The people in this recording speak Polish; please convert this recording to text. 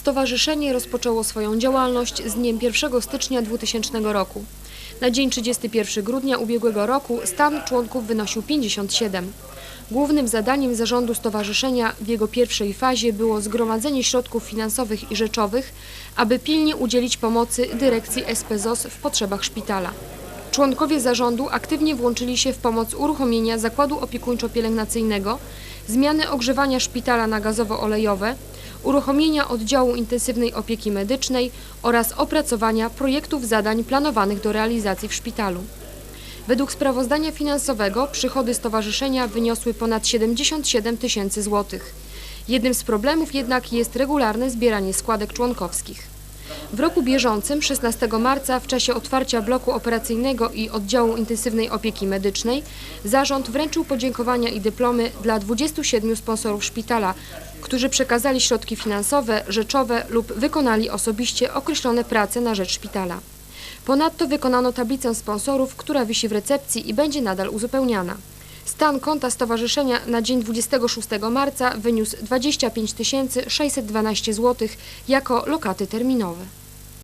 Stowarzyszenie rozpoczęło swoją działalność z dniem 1 stycznia 2000 roku. Na dzień 31 grudnia ubiegłego roku stan członków wynosił 57. Głównym zadaniem zarządu stowarzyszenia w jego pierwszej fazie było zgromadzenie środków finansowych i rzeczowych, aby pilnie udzielić pomocy dyrekcji SPZOS w potrzebach szpitala. Członkowie zarządu aktywnie włączyli się w pomoc uruchomienia zakładu opiekuńczo-pielęgnacyjnego, zmiany ogrzewania szpitala na gazowo-olejowe, uruchomienia oddziału intensywnej opieki medycznej oraz opracowania projektów zadań planowanych do realizacji w szpitalu. Według sprawozdania finansowego przychody stowarzyszenia wyniosły ponad 77 tysięcy złotych. Jednym z problemów jednak jest regularne zbieranie składek członkowskich. W roku bieżącym, 16 marca, w czasie otwarcia bloku operacyjnego i oddziału intensywnej opieki medycznej, zarząd wręczył podziękowania i dyplomy dla 27 sponsorów szpitala, którzy przekazali środki finansowe, rzeczowe lub wykonali osobiście określone prace na rzecz szpitala. Ponadto wykonano tablicę sponsorów, która wisi w recepcji i będzie nadal uzupełniana. Stan konta stowarzyszenia na dzień 26 marca wyniósł 25 612 zł jako lokaty terminowe.